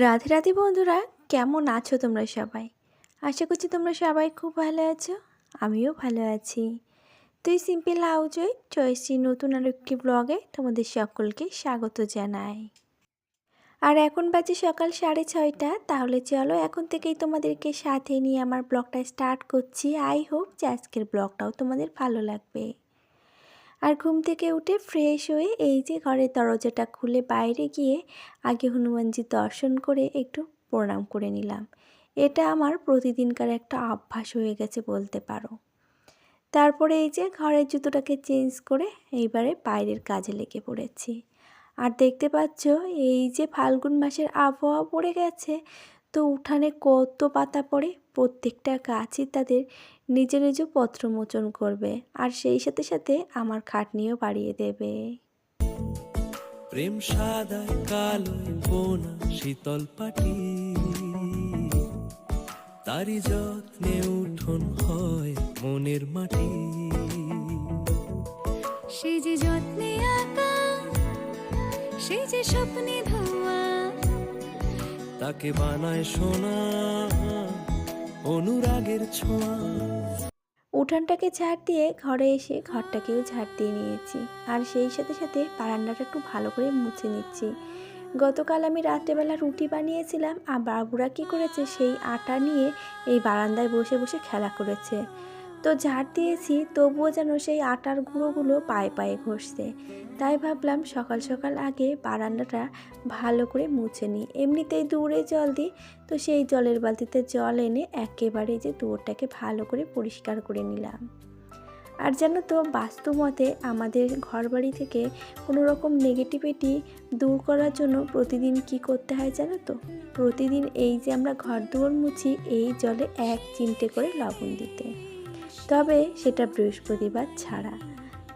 রাধে রাধে বন্ধুরা, কেমন আছো তোমরা সবাই? আশা করছি তোমরা সবাই খুব ভালো আছো, আমিও ভালো আছি। তুই সিম্পল হাউজে চয়েসি নতুন আর একটি ব্লগে তোমাদের সকলকে স্বাগত জানাই। আর এখন বাজে সকাল সাড়ে ছয়টা, তাহলে চলো এখন থেকেই তোমাদেরকে সাথে নিয়ে আমার ব্লগটা স্টার্ট করছি। আই হোপ যে আজকের ব্লগটাও তোমাদের ভালো লাগবে। আর ঘুম থেকে উঠে ফ্রেশ হয়ে এই যে ঘরের দরজাটা খুলে বাইরে গিয়ে আগে হনুমানজি দর্শন করে একটু প্রণাম করে নিলাম। এটা আমার প্রতিদিনকার একটা অভ্যাস হয়ে গেছে বলতে পারো। তারপরে এই যে ঘরের জুতোটাকে চেঞ্জ করে এইবারে বাইরের কাজে লেগে পড়েছি। আর দেখতে পাচ্ছ, এই যে ফাল্গুন মাসের আবহাওয়া পড়ে গেছে, তো উঠানে কত পাতা পড়ে, প্রত্যেকটা গাছই তাদের নিজ নিজ পত্রমোচন করবে আর সেই সাথে সাথে আমার খাটনিও বাড়িয়ে দেবে। প্রেম সাদায় কালোয় বোনা শীতল পাটি। তারি যত্নে উঠোন হয় মনের মাটি। সে যে যত্নে আঁকা সে যে স্বপ্নে ধোয়া তাকে বানায় সোনা অনুরাগের ছোঁয়া। উঠানটাকে ঝাড় দিয়ে ঘরে এসে ঘরটাকেও ঝাড় দিয়ে নিয়েছি। আর সেই সাথে সাথে বারান্দাটা একটু ভালো করে মুছে নিচ্ছি। গতকাল আমি রাত্রেবেলা রুটি বানিয়েছিলাম, আর বাবুরা কী করেছে, সেই আটা নিয়ে এই বারান্দায় বসে বসে খেলা করেছে। তো ঝাড় দিয়েছি, তবুও যেন সেই আটার গুঁড়োগুলো পায়ে পায়ে ঘষছে তাই ভাবলাম সকাল সকাল আগে বারান্দাটা ভালো করে মুছে নিই। এমনিতেই দূরে জল দিই, তো সেই জলের বালতিতে জল এনে একেবারে যে দূরটাকে ভালো করে পরিষ্কার করে নিলাম। আর জানো তো বাস্তু মতে আমাদের ঘরবাড়ি থেকে কোনো রকম নেগেটিভিটি দূর করার জন্য প্রতিদিন কি করতে হয় জানো তো? প্রতিদিন এই যে আমরা ঘর দুয়ার মুছি, এই জলে এক চিমটে করে লবণ দিতে। তবে সেটা বৃহস্পতিবার ছাড়া।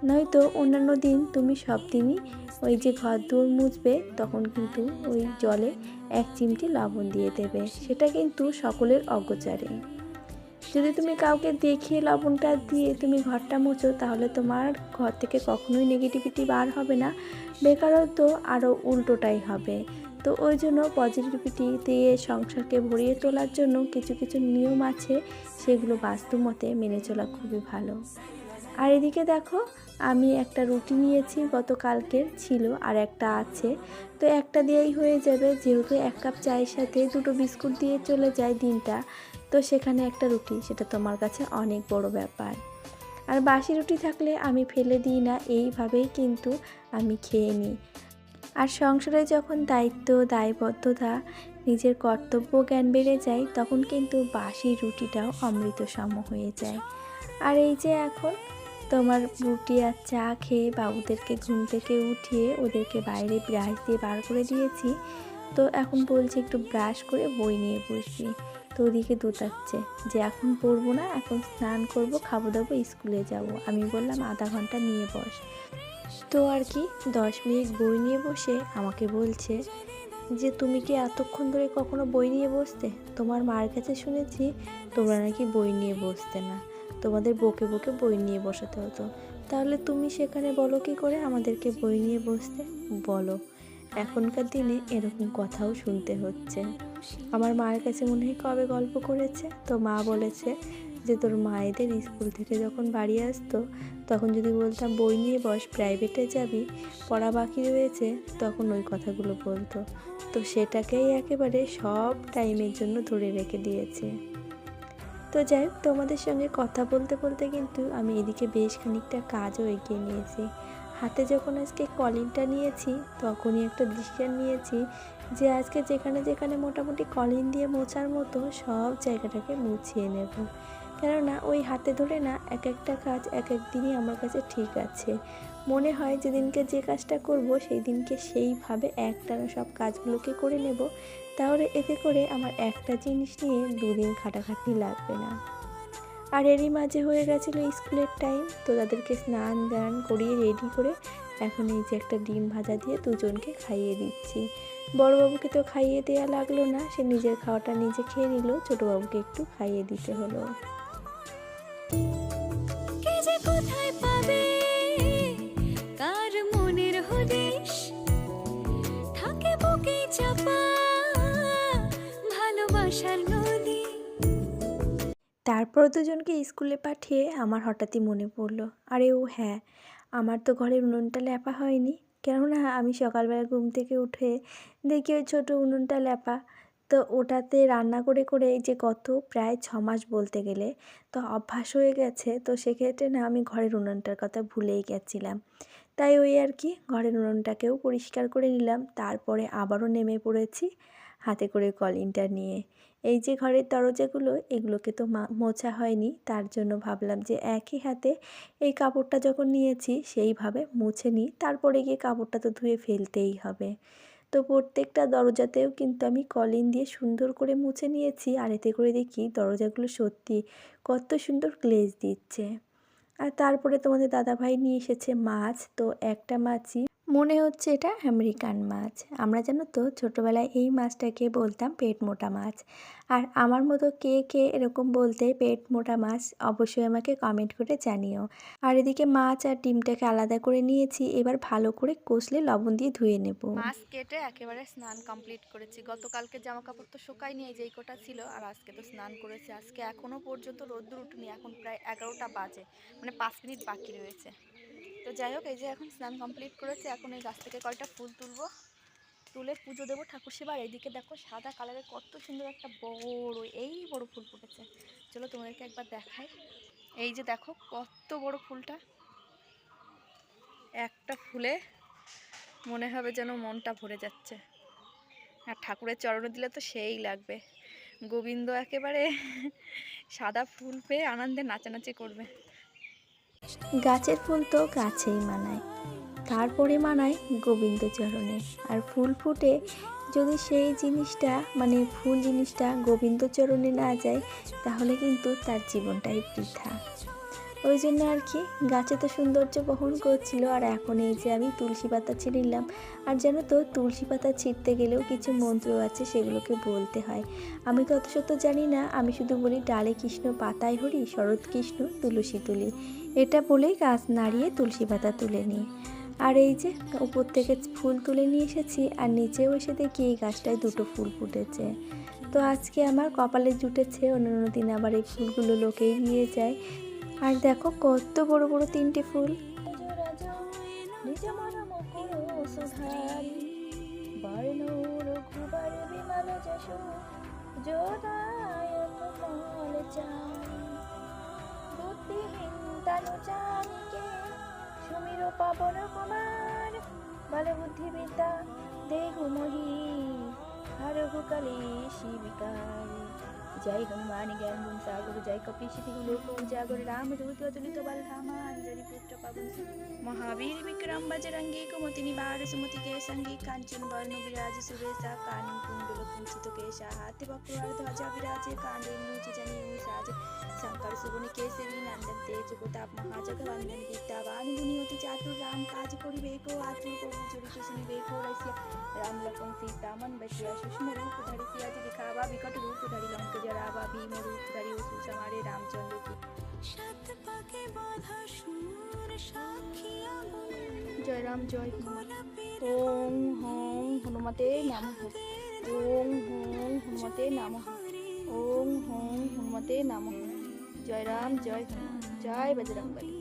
নয়তো অন্যান্য দিন তুমি সব দিনই ওই যে ঘর দুয়ার মুছবে, তখন কিন্তু ওই জলে এক চিমটি লবণ দিয়ে দেবে। সেটা কিন্তু সকলের অগোচারে। যদি তুমি কাউকে দেখিয়ে লবণটা দিয়ে তুমি ঘরটা মুছো, তাহলে তোমার ঘর থেকে কখনোই নেগেটিভিটি বার হবে না। বেকারত্ব আরও উল্টোটাই হবে। তো ওই জন্য পজিটিভিটি দিয়ে সংসারকে ভরিয়ে তোলার জন্য কিছু কিছু নিয়ম আছে, সেগুলো বাস্তবমতে মেনে চলা খুবই ভালো। আর এদিকে দেখো, আমি একটা রুটি নিয়েছি, গতকালকের ছিল, আর একটা আছে। তো একটা দিয়েই হয়ে যাবে, যেহেতু এক কাপ চায়ের সাথে দুটো বিস্কুট দিয়ে চলে যায় দিনটা, তো সেখানে একটা রুটি, সেটা তোমার কাছে অনেক বড় ব্যাপার। আর বাসি রুটি থাকলে আমি ফেলে দিই না, এইভাবেই কিন্তু আমি খেয়ে নিই। আর সংসারে যখন দায়িত্ব, দায়বদ্ধতা, নিজের কর্তব্য জ্ঞান বেড়ে যায়, তখন কিন্তু বাসি রুটিটাও অমৃত সম হয়ে যায়। আর এই যে এখন তোমার রুটি আর চা খেয়ে বাবুদেরকে ঘুম থেকে উঠিয়ে ওদেরকে বাইরে ব্রাশ দিয়ে বার করে দিয়েছি, তো এখন বলছে একটু ব্রাশ করে বই নিয়ে বসবি তো ওদিকে দুটাচ্ছে যে এখন পড়ব না, এখন স্নান করব, খাব দাবো, স্কুলে যাব। আমি বললাম আধা ঘণ্টা নিয়ে বস। তো আর কি, দশ মিনিট বই নিয়ে বসে আমাকে বলছে যে, তুমি কি এতক্ষণ ধরে কখনো বই নিয়ে বসতে? তোমার মার কাছে শুনেছি তোমরা নাকি বই নিয়ে বসতে না, তোমাদের বকে বকে বই নিয়ে বসাতে হতো। তাহলে তুমি সেখানে বলো কি করে আমাদেরকে বই নিয়ে বসতে? বলো। এখনকার দিনে এরকম কথাও শুনতে হচ্ছে। আমার মায়ের কাছে মনে হয় কবে গল্প করেছে? তো মা বলেছে যে তোর মায়েদের স্কুল থেকে যখন বাড়ি আসতো, তখন যদি বলতাম, বই নিয়ে বস প্রাইভেটে যাবি, পড়া বাকি রয়েছে, তখন ওই কথাগুলো বলতো। তো সেটাকেই একেবারে সব টাইমের জন্য ধরে রেখে দিয়েছে। তো যাই হোক, তোমাদের সঙ্গে কথা বলতে বলতে কিন্তু আমি এদিকে বেশ খানিকটা কাজও এগিয়ে নিয়েছি। হাতে যখন আজকে কলিনটা নিয়েছি, তখনই একটা ডিসিশন নিয়েছি যে আজকে যেখানে যেখানে মোটামুটি কলিন দিয়ে মোছার মতো সব জায়গাটাকে মুছিয়ে নেব। কেননা ওই হাতে ধরে না এক একটা কাজ এক এক দিনই আমার কাছে ঠিক আছে। মনে হয় যেদিনকে যে কাজটা করব সেই দিনকে সেইভাবে একটানা সব কাজগুলোকে করে নেব। তাহলে এতে করে আমার একটা জিনিস নিয়ে দুদিন খাটাখাটনি লাগবে না। আর এরই মাঝে হয়ে গেছিল স্কুলের টাইম তো তাদেরকে স্নান দান করিয়ে রেডি করে এখন এই যে একটা ডিম ভাজা দিয়ে দুজনকে খাইয়ে দিচ্ছি। বড়োবাবুকে তো খাইয়ে দেওয়া লাগল না, সে নিজের খাওয়াটা নিজে খেয়ে নিল, ছোটোবাবুকে একটু খাইয়ে দিতে হলো। তারপর দুজনকে স্কুলে পাঠিয়ে আমার হঠাৎই মনে পড়ল, আরে ও হ্যাঁ আমার তো ঘরের উনুনটা ল্যাপা হয়নি। কেননা আমি সকালবেলা ঘুম থেকে উঠে দেখি ওই ছোটো উনুনটা ল্যাপা। তো ওটাতে রান্না করে করে যে কত প্রায় ছ মাস বলতে গেলে তো অভ্যাস হয়ে গেছে, তো সেক্ষেত্রে না আমি ঘরের উনুনটার কথা ভুলেই গেছিলাম। তাই ওই আর কি ঘরের উনুনটাকেও পরিষ্কার করে নিলাম, তারপরে আবারও নেমে পড়েছি হাতে করে কলিংটা নিয়ে। এই যে ঘরের দরজাগুলো, এগুলোকে তো মোছা হয়নি। তার জন্য ভাবলাম যে একই হাতে এই কাপড়টা যখন নিয়েছি, সেইভাবে মুছে নিই। তারপরে গিয়ে কাপড়টা তো ধুয়ে ফেলতেই হবে। তো প্রত্যেকটা দরজাতেও কিন্তু আমি কলিন দিয়ে সুন্দর করে মুছে নিয়েছি আর এতে করে দেখি দরজাগুলো সত্যি কত সুন্দর গ্লেজ দিচ্ছে। আর তারপরে তোমাদের দাদাভাই নিয়ে এসেছে মাছ। তো একটা মাছই মনে হচ্ছে এটা আমেরিকান মাছ। আমরা জানো তো, ছোটোবেলায় এই মাছটাকে বলতাম পেট মোটা মাছ। আর আমার মতো কে কে এরকম বলতে পেট মোটা মাছ অবশ্যই আমাকে কমেন্ট করে জানিও। আর এদিকে মাছ আর ডিমটাকে আলাদা করে নিয়েছি, এবার ভালো করে কষলে লবণ দিয়ে ধুয়ে নেব। মাছ কেটে একেবারে স্নান কমপ্লিট করেছি। গতকালকে জামা কাপড় তো শুকায়নি এই যেই কটা ছিল, আর আজকে তো স্নান করেছি। আজকে এখনও পর্যন্ত রোদ্দুর উঠেনি, এখন প্রায় এগারোটা বাজে মানে পাঁচ মিনিট বাকি রয়েছে। তো যাই হোক, এই যে এখন স্নান কমপ্লিট করেছি, এখন এই গাছ থেকে কয়টা ফুল তুলবো? তুলে পুজো দেবো ঠাকুর সেবার। এইদিকে দেখো সাদা কালারের কত সুন্দর একটা বড়, এই বড় ফুল ফুটেছে। চলো তোমাদেরকে একবার দেখাই। এই যে দেখো কত বড় ফুলটা। একটা ফুলে মনে হবে যেন মনটা ভরে যাচ্ছে। আর ঠাকুরের চরণে দিলে তো সেই লাগবে। গোবিন্দ একেবারে সাদা ফুল পেয়ে আনন্দে নাচানাচি করবে। গাছের ফুল তো গাছেই মানায়। তারপরে মানায় গোবিন্দ গোবিন্দচরণে আর ফুল ফুটে যদি সেই জিনিসটা মানে ফুল জিনিসটা গোবিন্দচরণে না যায়, তাহলে কিন্তু তার জীবনটাই বৃথা। ওই জন্য আর কি গাছে তো সৌন্দর্য বহন করছিল, আর এখন এই যে আমি তুলসী পাতা ছিঁড়ে নিলাম আর জানো তো তুলসী পাতা ছিঁড়তে গেলেও কিছু মন্ত্র আছে সেগুলোকে বলতে হয়। আমি তো অত সত্য জানি না, আমি শুধু বলি ডালে কৃষ্ণ, পাতায় হরি, শরৎ কৃষ্ণ, তুলসী তুলি। এটা বলেই গাছ নাড়িয়ে তুলসী পাতা তুলে নিই। আর এই যে উপর থেকে ফুল তুলে নিয়ে এসেছি, আর নিচেও এসে দেখি এই গাছটায় দুটো ফুল ফুটেছে। তো আজকে আমার কপালে জুটেছে, অন্যান্য দিন আবার এই ফুলগুলো লোকেই নিয়ে যায়। আর দেখো কত বড় বড় তিনটে ফুল। সুমির পাবন কুমার বল বুদ্ধি বিদ্যা দেহু মহি হর কালী শিবিকারী জয় হনুমান জ্ঞান গুণ সাগর জয় কপিশিতি লোক উজাগর রামদূত অতুলিত বলরামাঞ্জলি পুত্র পাবন মহাবীর বিক্রম বজরঙ্গী কুমতি নিবার সুমতি কে সঙ্গী কাঞ্চন বর্ণ বিরাজ সুবেশা কানন কুণ্ডল কুঞ্চিত কেশা হাতে বক্রর ধ্বজা বিরাজে কাণ্ডে নিজ জনি সাজ শঙ্কর সুগুণ কেশরী নন্দন তেজ প্রতাপ মহাজগবন্দন বিদ্যাবান গুণী অতি চাতুর রাম কাজ করিবে কো আতুর প্রভু સ્ટેશને બે ખવડાવીશિયા રામલખન સીતામન બચિયા સુષ્મ રૂપ ધરી સિયા જી દિખાવા વિકટ રૂપ ધરી લંક જરાવા ભીમ રૂપ ધરી સુ સમારે રામચંદ્ર કી সাত পাকে বাধা সুর সাক্ষিয়া জয় রাম জয় ওং হং হনুমতে নাম ওং হং হনুমতে নাম ওং হং হনুমতে নাম জয় রাম জয় হনুমান জয় বজরঙ্গলী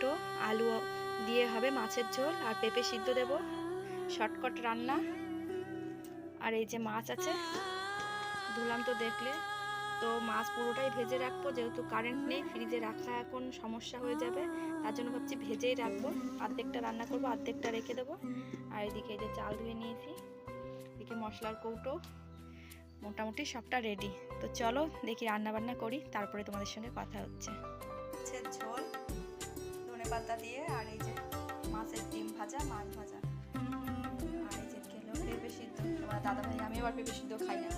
টমেটো, আলু দিয়ে হবে মাছের ঝোল, আর পেঁপে সিদ্ধ দেব। শর্টকাট রান্না। আর এই যে মাছ আছে ধুলাম তো দেখলে। তো মাছ পুরোটাই ভেজে রাখব, যেহেতু কারেন্ট নেই ফ্রিজে রাখা এখন সমস্যা হয়ে যাবে। তার জন্য ভাবছি ভেজেই রাখব। অর্ধেকটা রান্না করব, অর্ধেকটা রেখে দেবো। আর এদিকে এই যে চাল ধুয়ে নিয়েছি। এদিকে মশলার কৌটো। মোটামুটি সবটা রেডি তো চলো দেখি রান্না বান্না করি, তারপরে তোমাদের সঙ্গে কথা হচ্ছে। ঝোল। ধনে পাতা দিয়ে আর এই যে মাছের ডিম ভাজা, মাছ ভাজা। আর এই যে খেলো পেঁপে সিদ্ধ। তোমার দাদা ভাই, আমি আবার পেঁপে সিদ্ধ খাই না।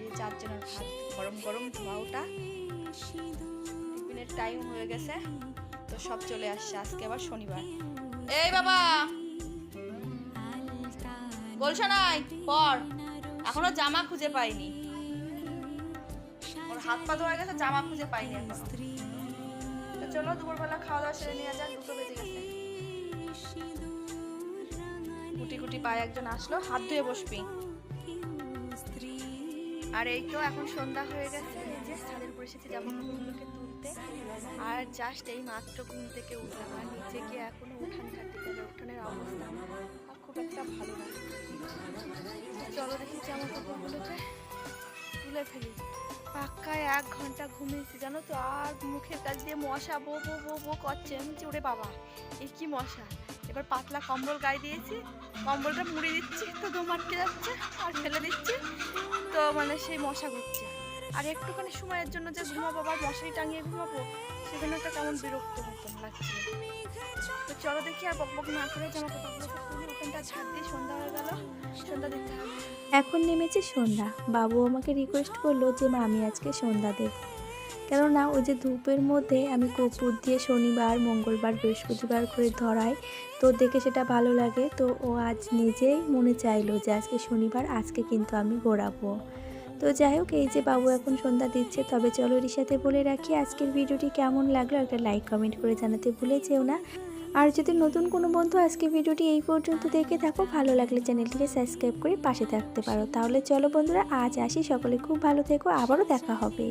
এই চারজনের ভাত, গরম গরম ধোয়া ওটা। টিফিনের টাইম হয়ে গেছে, তো সব চলে আসছে। আজকে আবার শনিবার। এই বাবা! বলছো নাই? পর। এখনও জামা খুঁজে পাইনি। ওর হাত পা ধোয়া গেছে, জামা খুঁজে পাইনি এখনও। চলো, দুপুরবেলা খাওয়া দাওয়া সেরে নিয়ে যাক, দুটো বেজে গেছে। গুটি গুটি পায়ে একজন আসলো, হাত ধুয়ে বসবি। আর এই তো এখন সন্ধ্যা হয়ে গেছে, এই যে ছাদের উপরে এসেছি জামা কাপড়গুলোকে তুলতে। আর জাস্ট এই মাত্র ঘুম থেকে উঠলাম, আর নিচে গিয়ে এখনও উঠান থাকতে গেলে, উঠানের অবস্থা খুব একটা ভালো না। চলো দেখি জামা কাপড়গুলোকে তুলে ফেলি। পাক্কায় এক ঘণ্টা ঘুমিয়েছি, জানো তো? আর মুখের কাছ দিয়ে মশা বো বো বো বো করছে। আমি ওরে বাবা, এ কি মশা? এবার পাতলা কম্বল গায়ে দিয়েছি, কম্বলটা মুড়ে দিচ্ছি, তো দম আটকে যাচ্ছে আর ফেলে দিচ্ছি। তো মানে সেই মশা ঘুরছে। আর একটুখানি সময়ের জন্য যে ঘুমাবো আবার মশারি টাঙিয়ে ঘুমাবো সেজন্য একটা কেমন বিরক্ত মতন লাগছে। তো চলো দেখি আর বক বক না করে জামা কাপড়গুলো ওখানটা ছাড় দিয়ে সন্ধ্যা হয়ে গেল। সন্ধ্যা দিতে এখন নেমেছে সন্ধ্যা। বাবু আমাকে রিকোয়েস্ট করল যে, মা, আমি আজকে সন্ধ্যা দেব। কেননা ওই যে ধূপের মধ্যে আমি কপুর দিয়ে শনিবার, মঙ্গলবার, বৃহস্পতিবার করে ধরাই, তো দেখে সেটা ভালো লাগে। তো ও আজ নিজেই মনে চাইলো যে, আজকে শনিবার, আজকে কিন্তু আমি ঘোরাবো। তো যাই হোক, এই যে বাবু এখন সন্ধ্যা দিচ্ছে, তবে চলো সাথে বলে রাখি আজকের ভিডিওটি কেমন লাগল, একটা লাইক কমেন্ট করে জানাতে ভুলে যেও না। আর যদি নতুন কোনো বন্ধু আজকে ভিডিওটি এই পর্যন্ত দেখে থাকো, ভালো লাগলে চ্যানেলটিকে সাবস্ক্রাইব করে পাশে থাকতে পারো। তাহলে চলো বন্ধুরা, আজ আসি, সকলে খুব ভালো থেকো, আবারও দেখা হবে।